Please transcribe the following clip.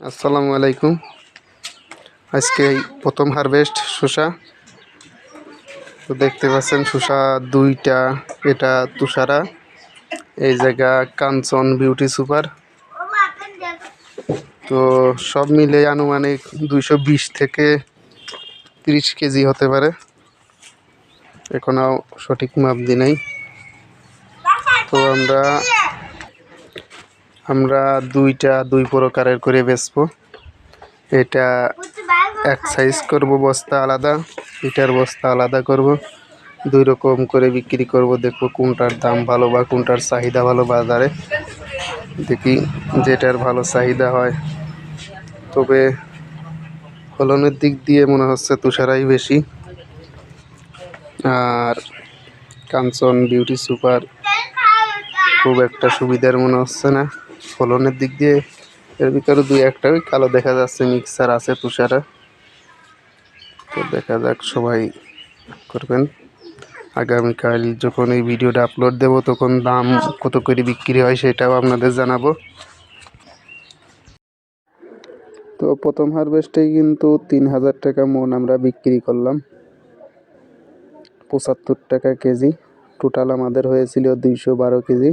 আসসালামু আলাইকুম। আজকে প্রথম হারভেস্ট শসা। তো দেখতে পাচ্ছেন শসা দুইটা, এটা তুষারা, এই জায়গা কাঞ্চন বিউটি সুপার। তো সব মিলে আনুমানিক দুইশো বিশ থেকে তিরিশ কেজি হতে পারে। এখনও সঠিক মাপ দি নাই। তো আমরা আমরা দুইটা দুই প্রকারের করে বেচবো। এটা এক সাইজ করব, বস্তা আলাদা। এটার বস্তা আলাদা করব। দুই রকম করে বিক্রি করব। দেখব কোনটার দাম ভালো বা কোনটার চাহিদা ভালো বাজারে। দেখি যেটার ভালো চাহিদা হয়। তবে ফলনের দিক দিয়ে মনে হচ্ছে তুষারাই বেশি। আর কাঞ্চন বিউটি সুপার খুব একটা সুবিধার মনে হচ্ছে না। ফলনের দিক দিয়ে এর ভিতরে দুই একটা ওই কালো দেখা যাচ্ছে, মিক্সার আছে তুষারা। তো দেখা যাক সবাই করবেন। আগামীকাল যখন এই ভিডিওটা আপলোড দেব, তখন দাম কত করে বিক্রি হয় সেটাও আপনাদের জানাব। তো প্রথম হারভেস্টেই কিন্তু তিন হাজার টাকা মন আমরা বিক্রি করলাম। পঁচাত্তর টাকা কেজি। টোটাল আমাদের হয়েছিল দুইশো বারো কেজি।